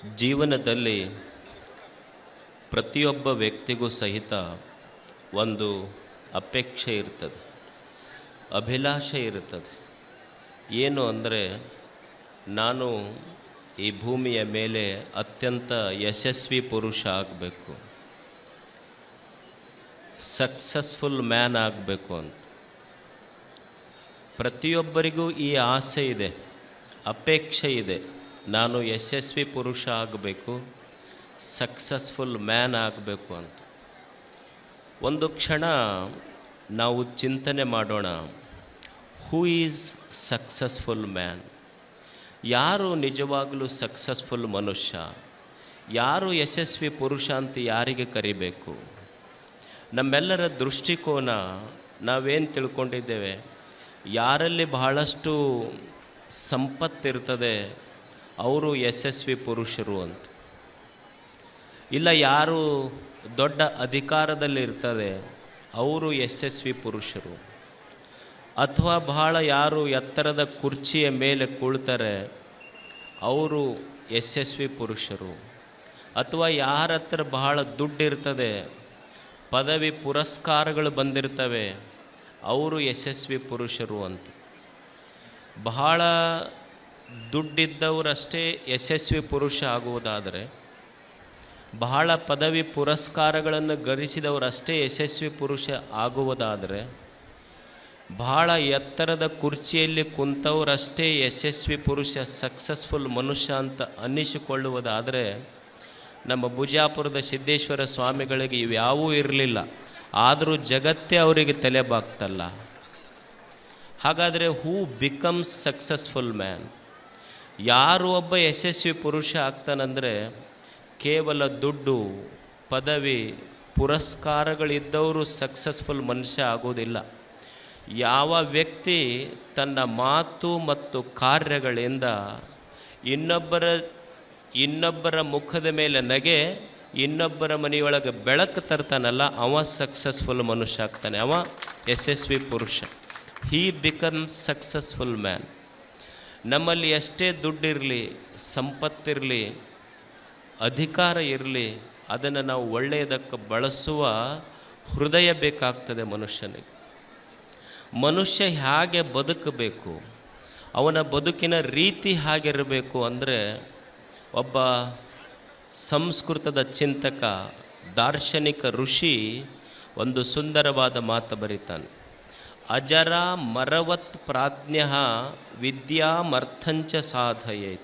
ಜೀವನದಲ್ಲಿ ಪ್ರತಿಯೊಬ್ಬ ವ್ಯಕ್ತಿಗೂ ಸಹಿತ ಒಂದು ಅಪೇಕ್ಷೆ ಇರ್ತದೆ, ಅಭಿಲಾಷೆ ಇರ್ತದೆ. ಏನು ಅಂದರೆ ನಾನು ಈ ಭೂಮಿಯ ಮೇಲೆ ಅತ್ಯಂತ ಯಶಸ್ವಿ ಪುರುಷ ಆಗಬೇಕು ಸಕ್ಸಸ್ಫುಲ್ ಮ್ಯಾನ್ ಆಗಬೇಕು ಅಂತ. ಪ್ರತಿಯೊಬ್ಬರಿಗೂ ಈ ಆಸೆ ಇದೆ, ಅಪೇಕ್ಷೆ ಇದೆ. ನಾನು ಯಶಸ್ವಿ ಪುರುಷ ಆಗಬೇಕು ಸಕ್ಸಸ್ಫುಲ್ ಮ್ಯಾನ್ ಆಗಬೇಕು ಅಂತ. ಒಂದು ಕ್ಷಣ ನಾವು ಚಿಂತನೆ ಮಾಡೋಣ ಹೂ ಈಸ್ ಸಕ್ಸಸ್ಫುಲ್ ಮ್ಯಾನ್ ಯಾರು ನಿಜವಾಗಲೂ ಸಕ್ಸಸ್ಫುಲ್ ಮನುಷ್ಯ? ಯಾರು ಯಶಸ್ವಿ ಪುರುಷ ಅಂತ ಯಾರಿಗೆ ಕರಿಬೇಕು? ನಮ್ಮೆಲ್ಲರ ದೃಷ್ಟಿಕೋನ ನಾವೇನು ತಿಳ್ಕೊಂಡಿದ್ದೇವೆ? ಯಾರಲ್ಲಿ ಬಹಳಷ್ಟು ಸಂಪತ್ತಿರ್ತದೆ ಅವರು ಯಶಸ್ವಿ ಪುರುಷರು ಅಂತ. ಇಲ್ಲ, ಯಾರು ದೊಡ್ಡ ಅಧಿಕಾರದಲ್ಲಿರ್ತದೆ, ಅವರು ಯಶಸ್ವಿ ಪುರುಷರು. ಅಥವಾ ಬಹಳ ಯಾರು ಎತ್ತರದ ಕುರ್ಚಿಯ ಮೇಲೆ ಕುಳ್ತಾರೆ, ಅವರು ಯಶಸ್ವಿ ಪುರುಷರು. ಅಥವಾ ಯಾರ ಹತ್ರ ಬಹಳ ದುಡ್ಡಿರ್ತದೆ, ಪದವಿ ಪುರಸ್ಕಾರಗಳು ಬಂದಿರ್ತವೆ, ಅವರು ಯಶಸ್ವಿ ಪುರುಷರು ಅಂತ. ಬಹಳ ದುಡ್ಡಿದ್ದವರಷ್ಟೇ ಯಶಸ್ವಿ ಪುರುಷ ಆಗುವುದಾದರೆ, ಬಹಳ ಪದವಿ ಪುರಸ್ಕಾರಗಳನ್ನು ಗಳಿಸಿದವರಷ್ಟೇ ಯಶಸ್ವಿ ಪುರುಷ ಆಗುವುದಾದರೆ, ಬಹಳ ಎತ್ತರದ ಕುರ್ಚಿಯಲ್ಲಿ ಕುಂತವರಷ್ಟೇ ಯಶಸ್ವಿ ಪುರುಷ ಸಕ್ಸಸ್ಫುಲ್ ಮನುಷ್ಯ ಅಂತ ಅನ್ನಿಸಿಕೊಳ್ಳುವುದಾದರೆ, ನಮ್ಮ ಬುಜಾಪುರದ ಸಿದ್ದೇಶ್ವರ ಸ್ವಾಮಿಗಳಿಗೆ ಇವ್ಯಾವೂ ಇರಲಿಲ್ಲ. ಆದರೂ ಜಗತ್ತೇ ಅವರಿಗೆ ತಲೆ ಬಾಗ್ತಲ್ಲ ಹಾಗಾದರೆ ಹೂ ಬಿಕಮ್ಸ್ ಸಕ್ಸಸ್ಫುಲ್ ಮ್ಯಾನ್ ಯಾರು ಒಬ್ಬ ಯಶಸ್ವಿ ಪುರುಷ ಆಗ್ತಾನಂದರೆ ಕೇವಲ ದುಡ್ಡು, ಪದವಿ, ಪುರಸ್ಕಾರಗಳಿದ್ದವರು ಸಕ್ಸಸ್ಫುಲ್ ಮನುಷ್ಯ ಆಗೋದಿಲ್ಲ. ಯಾವ ವ್ಯಕ್ತಿ ತನ್ನ ಮಾತು ಮತ್ತು ಕಾರ್ಯಗಳಿಂದ ಇನ್ನೊಬ್ಬರ ಇನ್ನೊಬ್ಬರ ಮುಖದ ಮೇಲೆ ನಗೆ, ಇನ್ನೊಬ್ಬರ ಮನೆಯೊಳಗೆ ಬೆಳಕು ತರ್ತಾನಲ್ಲ, ಅವ ಸಕ್ಸಸ್ಫುಲ್ ಮನುಷ್ಯ ಆಗ್ತಾನೆ, ಅವ ಯಶಸ್ವಿ ಪುರುಷ. ಹೀ ಬಿಕಮ್ ಸಕ್ಸಸ್ಫುಲ್ ಮ್ಯಾನ್ ನಮ್ಮಲ್ಲಿ ಎಷ್ಟೇ ದುಡ್ಡಿರಲಿ, ಸಂಪತ್ತಿರಲಿ, ಅಧಿಕಾರ ಇರಲಿ, ಅದನ್ನು ನಾವು ಒಳ್ಳೆಯದಕ್ಕೆ ಬಳಸುವ ಹೃದಯ ಬೇಕಾಗ್ತದೆ ಮನುಷ್ಯನಿಗೆ. ಮನುಷ್ಯ ಹೇಗೆ ಬದುಕಬೇಕು, ಅವನ ಬದುಕಿನ ರೀತಿ ಹಾಗಿರಬೇಕು ಅಂದರೆ ಒಬ್ಬ ಸಂಸ್ಕೃತದ ಚಿಂತಕ, ದಾರ್ಶನಿಕ ಋಷಿ ಒಂದು ಸುಂದರವಾದ ಮಾತು ಬರೀತಾನೆ. ಅಜರ ಮರವತ್ ಪ್ರಾಜ್ಞ ವಿದ್ಯಾಮರ್ಥಂಚ ಸಾಧಯೇತ್.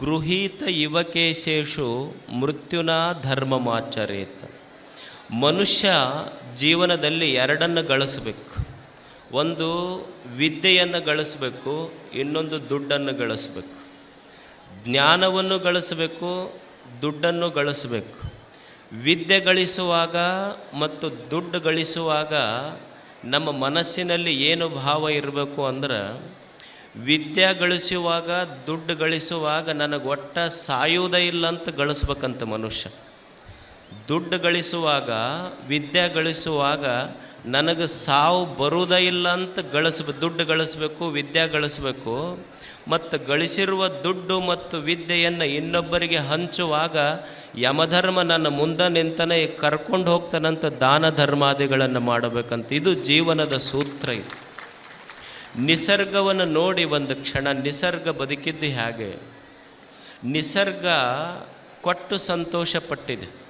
ಗೃಹೀತ ಯುವಕೇಶೇಷು ಮೃತ್ಯುನ ಧರ್ಮಮಾಚರೇತ್. ಮನುಷ್ಯ ಜೀವನದಲ್ಲಿ ಎರಡನ್ನು ಗಳಿಸ್ಬೇಕು. ಒಂದು ವಿದ್ಯೆಯನ್ನು ಗಳಿಸ್ಬೇಕು, ಇನ್ನೊಂದು ದುಡ್ಡನ್ನು ಗಳಿಸ್ಬೇಕು. ಜ್ಞಾನವನ್ನು ಗಳಿಸ್ಬೇಕು, ದುಡ್ಡನ್ನು ಗಳಿಸ್ಬೇಕು. ವಿದ್ಯೆ ಗಳಿಸುವಾಗ ಮತ್ತು ದುಡ್ಡು ಗಳಿಸುವಾಗ ನಮ್ಮ ಮನಸ್ಸಿನಲ್ಲಿ ಏನು ಭಾವ ಇರಬೇಕು ಅಂದ್ರೆ, ವಿದ್ಯೆ ಗಳಿಸುವಾಗ, ದುಡ್ಡು ಗಳಿಸುವಾಗ ನನಗೆ ಒಟ್ಟ ಸಾಯುವುದೇ ಇಲ್ಲ ಅಂತ ಗಳಿಸ್ಬೇಕಂತ ಮನುಷ್ಯ. ದುಡ್ಡು ಗಳಿಸುವಾಗ, ವಿದ್ಯೆ ಗಳಿಸುವಾಗ ನನಗೆ ಸಾವು ಬರುವುದೇ ಇಲ್ಲ ಅಂತ ಗಳಿಸ್ಬೇಕು ದುಡ್ಡು ಗಳಿಸ್ಬೇಕು, ವಿದ್ಯೆ ಗಳಿಸ್ಬೇಕು ಮತ್ತು ಗಳಿಸಿರುವ ದುಡ್ಡು ಮತ್ತು ವಿದ್ಯೆಯನ್ನು ಇನ್ನೊಬ್ಬರಿಗೆ ಹಂಚುವಾಗ ಯಮಧರ್ಮ ನನ್ನ ಮುಂದೆ ನಿಂತನೇ ಕರ್ಕೊಂಡು ಹೋಗ್ತಾನಂತ ದಾನ ಧರ್ಮಾದಿಗಳನ್ನು ಮಾಡಬೇಕಂತ. ಇದು ಜೀವನದ ಸೂತ್ರ ಇದು. ನಿಸರ್ಗವನ್ನು ನೋಡಿ ಒಂದು ಕ್ಷಣ, ನಿಸರ್ಗ ಬದುಕಿದ್ದು ಹೇಗೆ? ನಿಸರ್ಗ ಕೊಟ್ಟು ಸಂತೋಷ ಪಟ್ಟಿದೆ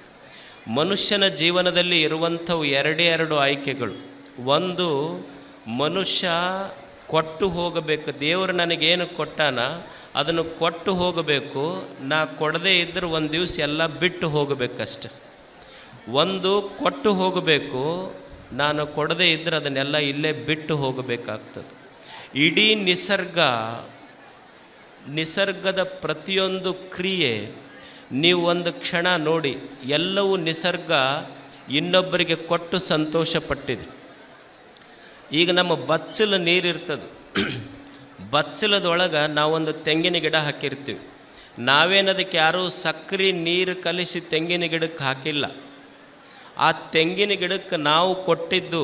ಮನುಷ್ಯನ ಜೀವನದಲ್ಲಿ ಇರುವಂಥವು ಎರಡೇ ಎರಡು ಆಯ್ಕೆಗಳು. ಒಂದು, ಮನುಷ್ಯ ಕೊಟ್ಟು ಹೋಗಬೇಕು. ದೇವರು ನನಗೇನು ಕೊಟ್ಟಾನ? ಅದನ್ನು ಕೊಟ್ಟು ಹೋಗಬೇಕು. ನಾ ಕೊಡದೇ ಇದ್ದರೆ ಒಂದು ದಿವಸ ಎಲ್ಲ ಬಿಟ್ಟು ಹೋಗಬೇಕಷ್ಟೆ. ಒಂದು ಕೊಟ್ಟು ಹೋಗಬೇಕು. ನಾನು ಕೊಡದೇ ಇದ್ದರೆ ಅದನ್ನೆಲ್ಲ ಇಲ್ಲೇ ಬಿಟ್ಟು ಹೋಗಬೇಕಾಗ್ತದೆ. ಇಡೀ ನಿಸರ್ಗ, ನಿಸರ್ಗದ ಪ್ರತಿಯೊಂದು ಕ್ರಿಯೆ, ನೀವು ಒಂದು ಕ್ಷಣ ನೋಡಿ, ಎಲ್ಲವೂ ನಿಸರ್ಗ ಇನ್ನೊಬ್ಬರಿಗೆ ಕೊಟ್ಟು ಸಂತೋಷಪಟ್ಟಿದೆ. ಈಗ ನಮ್ಮ ಬಚ್ಚಲು ನೀರಿರ್ತದೆ. ಬಚ್ಚಲದೊಳಗೆ ನಾವೊಂದು ತೆಂಗಿನ ಗಿಡ ಹಾಕಿರ್ತೀವಿ. ನಾವೇನದಕ್ಕೆ ಯಾರೂ ಸಕ್ಕರೆ ನೀರು ಕಲಿಸಿ ತೆಂಗಿನ ಗಿಡಕ್ಕೆ ಹಾಕಿಲ್ಲ. ಆ ತೆಂಗಿನ ಗಿಡಕ್ಕೆ ನಾವು ಕೊಟ್ಟಿದ್ದು,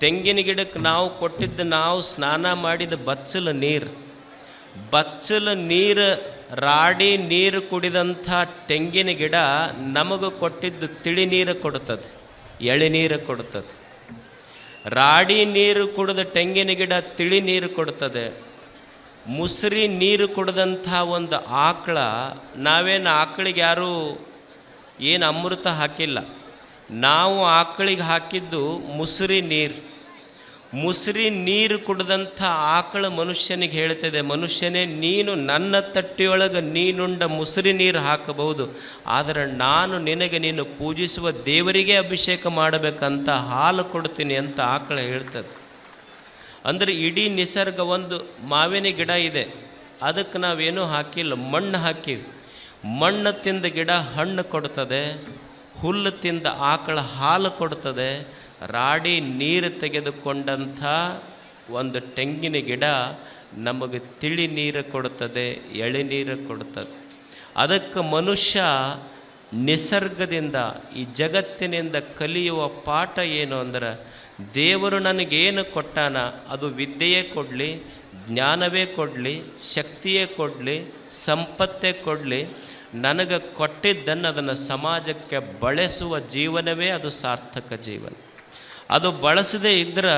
ತೆಂಗಿನ ಗಿಡಕ್ಕೆ ನಾವು ಕೊಟ್ಟಿದ್ದು ನಾವು ಸ್ನಾನ ಮಾಡಿದ ಬಚ್ಚಲು ನೀರು. ಬಚ್ಚಲು ನೀರು ರಾಡಿ ನೀರು ಕುಡಿದಂಥ ತೆಂಗಿನ ಗಿಡ ನಮಗೆ ಕೊಟ್ಟಿದ್ದು ತಿಳಿ ನೀರು ಕೊಡುತ್ತದೆ ಎಳೆನೀರು ಕೊಡುತ್ತದೆ ರಾಡಿ ನೀರು ಕುಡಿದ ತೆಂಗಿನ ಗಿಡ ತಿಳಿ ನೀರು ಕೊಡ್ತದೆ. ಮುಸುರಿ ನೀರು ಕುಡ್ದಂಥ ಒಂದು ಆಕಳ, ನಾವೇನು ಆಕಳಿಗೆ ಯಾರೂ ಏನು ಅಮೃತ ಹಾಕಿಲ್ಲ. ನಾವು ಆಕಳಿಗೆ ಹಾಕಿದ್ದು ಮುಸುರಿ ನೀರು. ಮುಸುರಿ ನೀರು ಕುಡ್ದಂಥ ಆಕಳ ಮನುಷ್ಯನಿಗೆ ಹೇಳ್ತದೆ, ಮನುಷ್ಯನೇ, ನೀನು ನನ್ನ ತಟ್ಟಿಯೊಳಗೆ ನೀನುಂಡ ಮುಸುರಿ ನೀರು ಹಾಕಬಹುದು, ಆದರೆ ನಾನು ನಿನಗೆ ನೀನು ಪೂಜಿಸುವ ದೇವರಿಗೆ ಅಭಿಷೇಕ ಮಾಡಬೇಕಂತ ಹಾಲು ಕೊಡ್ತೀನಿ ಅಂತ ಆಕಳ ಹೇಳ್ತದೆ. ಅಂದರೆ ಇಡೀ ನಿಸರ್ಗ ಒಂದು ಮಾವಿನ ಗಿಡ ಇದೆ, ಅದಕ್ಕೆ ನಾವೇನೂ ಹಾಕಿಲ್ಲ, ಮಣ್ಣು ಹಾಕಿವಿ. ಮಣ್ಣು ತಿಂದ ಗಿಡ ಹಣ್ಣು ಕೊಡ್ತದೆ ಹುಲ್ಲು ತಿಂದ ಆಕಳ ಹಾಲು ಕೊಡ್ತದೆ, ರಾಡಿ ನೀರು ತೆಗೆದುಕೊಂಡಂಥ ಒಂದು ತೆಂಗಿನ ಗಿಡ ನಮಗೆ ತಿಳಿ ನೀರು ಕೊಡುತ್ತದೆ ಎಳೆನೀರು ಕೊಡ್ತದೆ. ಅದಕ್ಕೆ ಮನುಷ್ಯ ನಿಸರ್ಗದಿಂದ, ಈ ಜಗತ್ತಿನಿಂದ ಕಲಿಯುವ ಪಾಠ ಏನು ಅಂದ್ರೆ, ದೇವರು ನನಗೇನು ಕೊಟ್ಟಾನ, ಅದು ವಿದ್ಯೆಯೇ ಕೊಡಲಿ, ಜ್ಞಾನವೇ ಕೊಡಲಿ, ಶಕ್ತಿಯೇ ಕೊಡಲಿ, ಸಂಪತ್ತೇ ಕೊಡಲಿ ನನಗೆ ಕೊಟ್ಟಿದ್ದನ್ನು ಅದನ್ನು ಸಮಾಜಕ್ಕೆ ಬಳಸುವ ಜೀವನವೇ ಅದು ಸಾರ್ಥಕ ಜೀವನ. ಅದು ಬಳಸದೇ ಇದ್ದರೆ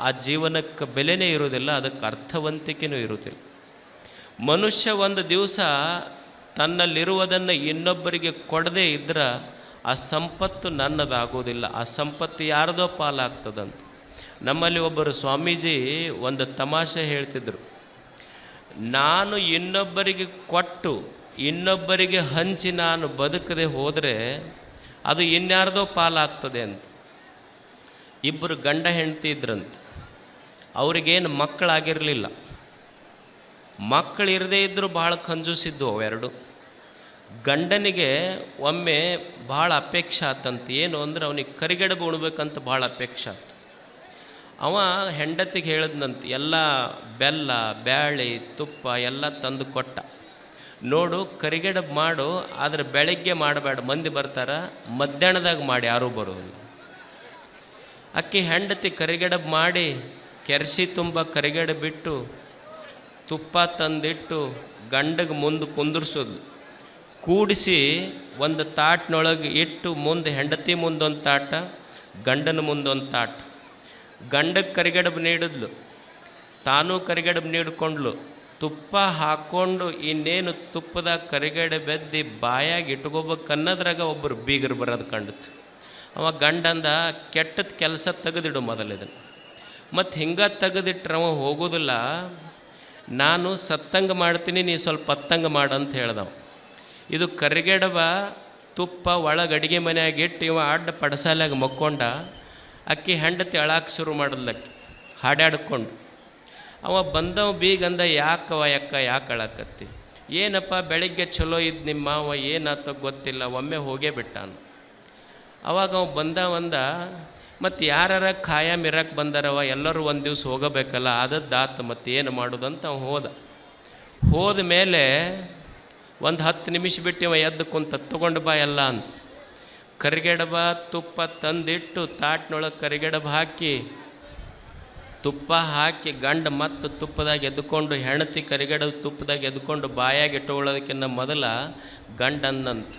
ಆ ಜೀವನಕ್ಕೆ ಬೆಲೆನೇ ಇರುವುದಿಲ್ಲ, ಅದಕ್ಕೆ ಅರ್ಥವಂತಿಕೆನೂ ಇರುವುದಿಲ್ಲ. ಮನುಷ್ಯ ಒಂದು ದಿವಸ ತನ್ನಲ್ಲಿರುವುದನ್ನು ಇನ್ನೊಬ್ಬರಿಗೆ ಕೊಡದೇ ಇದ್ದರೆ ಆ ಸಂಪತ್ತು ನನ್ನದಾಗೋದಿಲ್ಲ ಆ ಸಂಪತ್ತು ಯಾರದೋ ಪಾಲಾಗ್ತದಂತ. ನಮ್ಮಲ್ಲಿ ಒಬ್ಬರು ಸ್ವಾಮೀಜಿ ಒಂದು ತಮಾಷೆ ಹೇಳ್ತಿದ್ರು, ನಾನು ಇನ್ನೊಬ್ಬರಿಗೆ ಕೊಟ್ಟು ಇನ್ನೊಬ್ಬರಿಗೆ ಹಂಚಿ ನಾನು ಬದುಕದೆ ಹೋದರೆ ಅದು ಇನ್ಯಾರ್ದೋ ಪಾಲಾಗ್ತದೆ ಅಂತ. ಇಬ್ಬರು ಗಂಡ ಹೆಂಡತಿ ಇದ್ರಂತ. ಅವ್ರಿಗೇನು ಮಕ್ಕಳಾಗಿರಲಿಲ್ಲ. ಮಕ್ಕಳು ಇರದೇ ಇದ್ದರೂ ಭಾಳ ಕಂಜೂಸಿದ್ದು ಅವೆರಡು ಗಂಡನಿಗೆ ಒಮ್ಮೆ ಭಾಳ ಅಪೇಕ್ಷೆ ಆತಂತ. ಏನು ಅಂದ್ರೆ ಅವನಿಗೆ ಕರಿಗಡಬು ಉಣ್ಬೇಕಂತ ಭಾಳ ಅಪೇಕ್ಷೆ ಆತು. ಅವ ಹೆಂಡತಿಗೆ ಹೇಳಿದ್ನಂತ, ಎಲ್ಲ ಬೆಲ್ಲ, ಬ್ಯಾಳಿ, ತುಪ್ಪ ಎಲ್ಲ ತಂದು ಕೊಟ್ಟ. ನೋಡು ಕರಿಗಡ ಮಾಡು, ಆದರೆ ಬೆಳಗ್ಗೆ ಮಾಡಬೇಡ. ಮಂದಿ ಬರ್ತಾರ, ಮಧ್ಯಾಹ್ನದಾಗ ಮಾಡಿ ಯಾರೂ ಬರೋದಿಲ್ಲ. ಅಕ್ಕಿ ಹೆಂಡತಿ ಕರಿಗಡಬು ಮಾಡಿ, ಕೆರೆಸಿ ತುಂಬ ಕರಿಗಡ ಬಿಟ್ಟು, ತುಪ್ಪ ತಂದಿಟ್ಟು, ಗಂಡಗೆ ಮುಂದೆ ಕುಂದಿರ್ಸೋದು. ಕೂಡಿಸಿ ಒಂದು ತಾಟ್ನೊಳಗೆ ಇಟ್ಟು, ಮುಂದೆ ಹೆಂಡತಿ ಮುಂದೊಂದು ತಾಟ, ಗಂಡನ ಮುಂದೊಂದು ತಾಟ. ಗಂಡಕ್ಕೆ ಕರಿಗಡಬು ನೀಡಿದ್ಲು. ತಾನೂ ಕರಿಗಡಬು ನೀಡ್ಕೊಂಡ್ಲು. ತುಪ್ಪ ಹಾಕ್ಕೊಂಡು ಇನ್ನೇನು ತುಪ್ಪದ ಕರಿಗಡೆ ಬೆದ್ದಿ ಬಾಯಾಗಿ ಇಟ್ಕೋಬೇಕು ಅನ್ನೋದ್ರಾಗ ಒಬ್ಬರು ಬೀಗರು ಬರೋದು ಕಂಡಿತು ಅವ ಗಂಡಂದ ಕೆಟ್ಟದ ಕೆಲಸ ತೆಗೆದಿಡು ಮೊದಲಿದ ಮತ್ತು ಹಿಂಗೆ ತೆಗೆದಿಟ್ರೆ ಅವ ಹೋಗೋದಿಲ್ಲ. ನಾನು ಸತ್ತಂಗ ಮಾಡ್ತೀನಿ, ನೀ ಸ್ವಲ್ಪ ಹತ್ತಂಗ ಮಾಡು ಅಂತ ಹೇಳ್ದವ. ಇದು ಕರಿಗೆಡವ ತುಪ್ಪ ಒಳಗೆ ಅಡುಗೆ ಮನೆಯಾಗಿ ಇಟ್ಟು ಇವ ಅಡ್ಡ ಪಡಸಾಲಾಗ ಮಕ್ಕೊಂಡ, ಅಕ್ಕಿ ಹೆಂಡತಿ ಅಳಾಕೆ ಶುರು ಮಾಡಿದ್ಲಕ್ಕಿ ಹಾಡಾಡ್ಕೊಂಡು ಅವ ಬಂದವ ಬೀಗಂದ ಯಾಕವ ಯಾಕ ಯಾಕೆ ಅಳಕತ್ತಿ ಏನಪ್ಪ ಬೆಳಿಗ್ಗೆ ಚಲೋ ಇದ್ದು ನಿಮ್ಮ ಅವ ಏನಾತೋ ಗೊತ್ತಿಲ್ಲ, ಒಮ್ಮೆ ಹೋಗೇ ಬಿಟ್ಟಾನು. ಅವಾಗ ಅವ ಬಂದ ಒಂದ ಮತ್ತು ಯಾರಾರ ಖಾಯಂ ಇರಕ್ಕೆ ಬಂದಾರವ, ಎಲ್ಲರೂ ಒಂದು ದಿವ್ಸ ಹೋಗಬೇಕಲ್ಲ ಆದದ್ದಾತ ಮತ್ತು ಏನು ಮಾಡೋದಂತ ಅವ ಹೋದ. ಹೋದ ಮೇಲೆ ಒಂದು ಹತ್ತು ನಿಮಿಷ ಬಿಟ್ಟು ಇವ ಎದ್ದು ಕುಂತ, ತಗೊಂಡು ಬಾ ಎಲ್ಲ ಅಂತ ಕರಿಗೆಡಬ ತುಪ್ಪ ತಂದಿಟ್ಟು ತಾಟ್ನೊಳಗೆ ಕರಿಗಡಬ ಹಾಕಿ ತುಪ್ಪ ಹಾಕಿ ಗಂಡ ಮತ್ತು ತುಪ್ಪದಾಗ ಎದ್ದುಕೊಂಡು ಹೆಣತಿ ಕರಿಗಡ ತುಪ್ಪದಾಗ ಎದ್ದುಕೊಂಡು ಬಾಯಾಗಿ ಇಟ್ಟುಕೊಳ್ಳೋದಕ್ಕಿಂತ ಮೊದಲ ಗಂಡ ಅಂದಂತ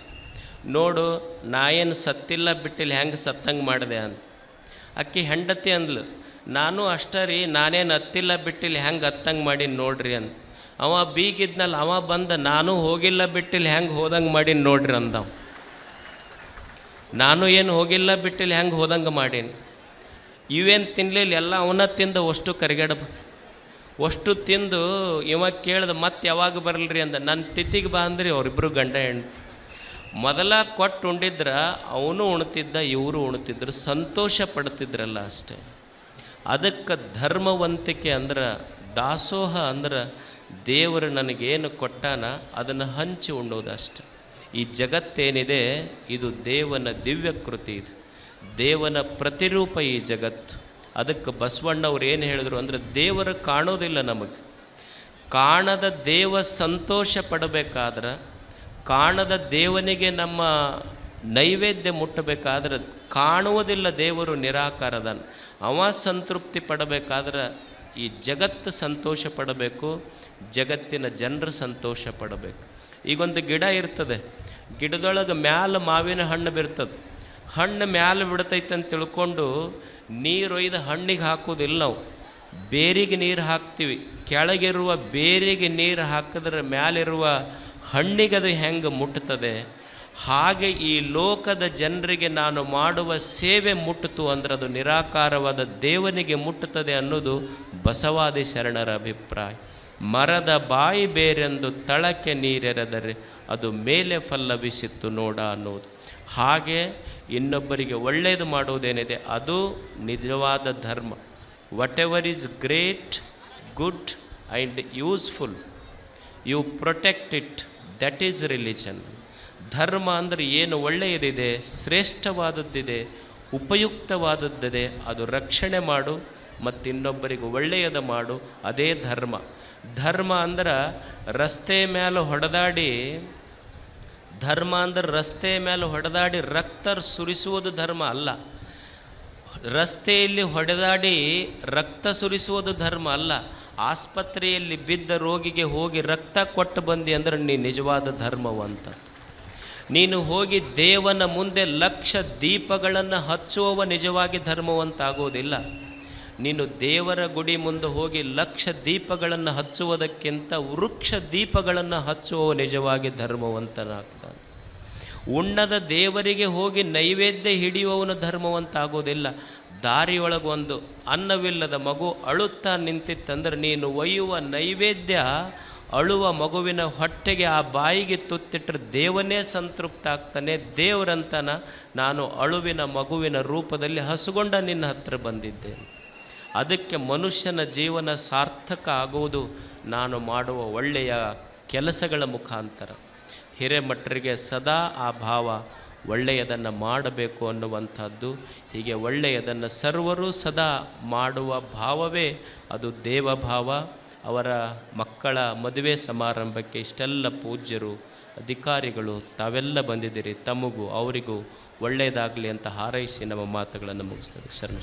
ನೋಡು ನಾ ಏನು ಸತ್ತಿಲ್ಲ ಬಿಟ್ಟಿಲ್ಲ ಹೆಂಗೆ ಸತ್ತಂಗೆ ಮಾಡಿದೆ ಅಂತ. ಅಕ್ಕಿ ಹೆಂಡತಿ ಅಂದ್ಲು, ನಾನು ಅಷ್ಟೇ ರೀ, ನಾನೇನು ಹತ್ತಿಲ್ಲ ಬಿಟ್ಟಿಲ್ಲ ಹೆಂಗೆ ಹತ್ತಂಗೆ ಮಾಡಿ ನೋಡ್ರಿ ಅಂತ ಅವ ಬೀಗಿದ್ನಲ್ಲ ಅವ ಬಂದ ನಾನು ಹೋಗಿಲ್ಲ ಬಿಟ್ಟಿಲ್ಲ ಹೆಂಗೆ ಹೋದಂಗೆ ಮಾಡಿ ನೋಡ್ರಿ ಅಂದವ. ನಾನು ಏನು ಹೋಗಿಲ್ಲ ಬಿಟ್ಟಿಲ್ಲ ಹೆಂಗೆ ಹೋದಂಗೆ ಮಾಡೀನಿ? ಇವೇನು ತಿನ್ನಲಿಲ್ಲ ಎಲ್ಲ ಅವನ ತಿಂದು ಅಷ್ಟು ಕರಿಗಡಬ ಅಷ್ಟು ತಿಂದು ಇವ ಕೇಳ್ದ ಮತ್ತೆ ಯಾವಾಗ ಬರಲ್ರಿ ಅಂದ ನನ್ನ ತಿಥಿಗೆ ಬಾ ಅಂದ್ರಿ ಅವರಿಬ್ಬರು ಗಂಡ ಹೆಣ್ತು ಮೊದಲ ಕೊಟ್ಟು ಉಂಡಿದ್ರೆ, ಅವನು ಉಣ್ತಿದ್ದ, ಇವರು ಉಣ್ತಿದ್ರು, ಸಂತೋಷ ಪಡ್ತಿದ್ರಲ್ಲ ಅಷ್ಟೇ. ಅದಕ್ಕೆ ಧರ್ಮವಂತಿಕೆ ಅಂದ್ರೆ, ದಾಸೋಹ ಅಂದ್ರೆ, ದೇವರು ನನಗೇನು ಕೊಟ್ಟಾನ, ಅದನ್ನು ಹಂಚಿ ಉಣ್ಣೋದಷ್ಟೆ. ಈ ಜಗತ್ತೇನಿದೆ, ಇದು ದೇವನ ದಿವ್ಯ ಕೃತಿ ಇದು. ದೇವನ ಪ್ರತಿರೂಪ ಈ ಜಗತ್ತು. ಅದಕ್ಕೆ ಬಸವಣ್ಣವ್ರು ಏನು ಹೇಳಿದ್ರು ಅಂದರೆ, ದೇವರು ಕಾಣೋದಿಲ್ಲ ನಮಗೆ. ಕಾಣದ ದೇವ ಸಂತೋಷ ಪಡಬೇಕಾದ್ರೆ, ಕಾಣದ ದೇವನಿಗೆ ನಮ್ಮ ನೈವೇದ್ಯ ಮುಟ್ಟಬೇಕಾದ್ರೆ, ಕಾಣುವುದಿಲ್ಲ ದೇವರು ನಿರಾಕಾರದ ಅವ ಸಂತೃಪ್ತಿ ಪಡಬೇಕಾದ್ರೆ, ಈ ಜಗತ್ತು ಸಂತೋಷ ಪಡಬೇಕು, ಜಗತ್ತಿನ ಜನರು ಸಂತೋಷ ಪಡಬೇಕು. ಈಗೊಂದು ಗಿಡ ಇರ್ತದೆ. ಗಿಡದೊಳಗೆ ಮ್ಯಾಲ ಮಾವಿನ ಹಣ್ಣು ಬಿರ್ತದೆ. ಹಣ್ಣು ಮ್ಯಾಲೆ ಬಿಡ್ತೈತೆ ಅಂತ ತಿಳ್ಕೊಂಡು ಒಯ್ದು ಹಣ್ಣಿಗೆ ಹಾಕೋದಿಲ್ಲ ನಾವು. ಬೇರಿಗೆ ನೀರು ಹಾಕ್ತೀವಿ. ಕೆಳಗಿರುವ ಬೇರಿಗೆ ನೀರು ಹಾಕಿದ್ರೆ ಮ್ಯಾಲಿರುವ ಹಣ್ಣಿಗದು ಹೆಂಗೆ ಮುಟ್ತದೆ? ಹಾಗೆ ಈ ಲೋಕದ ಜನರಿಗೆ ನಾನು ಮಾಡುವ ಸೇವೆ ಮುಟ್ಟಿತು ಅಂದ್ರೆ ಅದು ನಿರಾಕಾರವಾದ ದೇವನಿಗೆ ಮುಟ್ಟುತ್ತದೆ ಅನ್ನೋದು ಬಸವಾದಿ ಶರಣರ ಅಭಿಪ್ರಾಯ. ಮರದ ಬಾಯಿ ಬೇರೆಂದು ತಳಕ್ಕೆ ನೀರೆರೆದರೆ ಅದು ಮೇಲೆ ಫಲ್ಲವಿಸಿತ್ತು ನೋಡ ಅನ್ನೋದು. ಹಾಗೆ ಇನ್ನೊಬ್ಬರಿಗೆ ಒಳ್ಳೆಯದು ಮಾಡುವುದೇನಿದೆ? ಅದು ನಿಜವಾದ ಧರ್ಮ. Whatever is great good and useful you protect it that is religion ಧರ್ಮ ಅಂದರೆ ಏನು? ಒಳ್ಳೆಯದಿದೆ, ಶ್ರೇಷ್ಠವಾದದ್ದಿದೆ, ಉಪಯುಕ್ತವಾದದ್ದಿದೆ, ಅದು ರಕ್ಷಣೆ ಮಾಡು. ಮತ್ತು ಒಳ್ಳೆಯದು ಮಾಡು, ಅದೇ ಧರ್ಮ. ಧರ್ಮ ಅಂದ್ರೆ ರಸ್ತೆ ಮೇಲೆ ಹೊಡೆದಾಡಿ, ಧರ್ಮ ಅಂದ್ರೆ ರಸ್ತೆ ಮೇಲೆ ಹೊಡೆದಾಡಿ ರಕ್ತ ಸುರಿಸುವುದು ಧರ್ಮ ಅಲ್ಲ. ರಸ್ತೆಯಲ್ಲಿ ಹೊಡೆದಾಡಿ ರಕ್ತ ಸುರಿಸುವುದು ಧರ್ಮ ಅಲ್ಲ. ಆಸ್ಪತ್ರೆಯಲ್ಲಿ ಬಿದ್ದ ರೋಗಿಗೆ ಹೋಗಿ ರಕ್ತ ಕೊಟ್ಟು ಬಂದಿ ಅಂದ್ರೆ ನೀ ನಿಜವಾದ ಧರ್ಮವಂತ ನೀನು ಹೋಗಿ ದೇವನ ಮುಂದೆ ಲಕ್ಷ ದೀಪಗಳನ್ನು ಹಚ್ಚುವವ ನಿಜವಾಗಿ ಧರ್ಮವಂತ ಆಗೋದಿಲ್ಲ. ನೀನು ದೇವರ ಗುಡಿ ಮುಂದೆ ಹೋಗಿ ಲಕ್ಷ ದೀಪಗಳನ್ನು ಹಚ್ಚುವುದಕ್ಕಿಂತ ವೃಕ್ಷ ದೀಪಗಳನ್ನು ಹಚ್ಚುವ ನಿಜವಾಗಿ ಧರ್ಮವಂತನಾಗ್ತಾನೆ. ಉಣ್ಣದ ದೇವರಿಗೆ ಹೋಗಿ ನೈವೇದ್ಯ ಹಿಡಿಯುವವನು ಧರ್ಮವಂತ ಆಗೋದಿಲ್ಲ ದಾರಿಯೊಳಗೊಂದು ಅನ್ನವಿಲ್ಲದ ಮಗು ಅಳುತ್ತಾ ನಿಂತಿತ್ತಂದ್ರೆ ನೀನು ಒಯ್ಯುವ ನೈವೇದ್ಯ ಅಳುವ ಮಗುವಿನ ಹೊಟ್ಟೆಗೆ ಆ ಬಾಯಿಗೆ ತುತ್ತಿಟ್ಟರೆ ದೇವನೇ ಸಂತೃಪ್ತ ಆಗ್ತಾನೆ ದೇವರಂತನ ನಾನು ಅಳುವಿನ ಮಗುವಿನ ರೂಪದಲ್ಲಿ ಹಸುಗೊಂಡ ನಿನ್ನ ಹತ್ರ ಬಂದಿದ್ದೇನೆ. ಅದಕ್ಕೆ ಮನುಷ್ಯನ ಜೀವನ ಸಾರ್ಥಕ ಆಗುವುದು ನಾನು ಮಾಡುವ ಒಳ್ಳೆಯ ಕೆಲಸಗಳ ಮುಖಾಂತರ. ಹಿರೇಮಠರಿಗೆ ಸದಾ ಆ ಭಾವ ಒಳ್ಳೆಯದನ್ನು ಮಾಡಬೇಕು ಅನ್ನುವಂಥದ್ದು, ಹೀಗೆ ಒಳ್ಳೆಯದನ್ನು ಸರ್ವರು ಸದಾ ಮಾಡುವ ಭಾವವೇ ಅದು ದೇವಭಾವ. ಅವರ ಮಕ್ಕಳ ಮದುವೆ ಸಮಾರಂಭಕ್ಕೆ ಇಷ್ಟೆಲ್ಲ ಪೂಜ್ಯರು, ಅಧಿಕಾರಿಗಳು, ತಾವೆಲ್ಲ ಬಂದಿದ್ದೀರಿ, ತಮಗೂ ಅವರಿಗೂ ಒಳ್ಳೆಯದಾಗಲಿ ಅಂತ ಹಾರೈಸಿ ನಮ್ಮ ಮಾತುಗಳನ್ನು ಮುಗಿಸ್ತೇವೆ. ಶರಣ.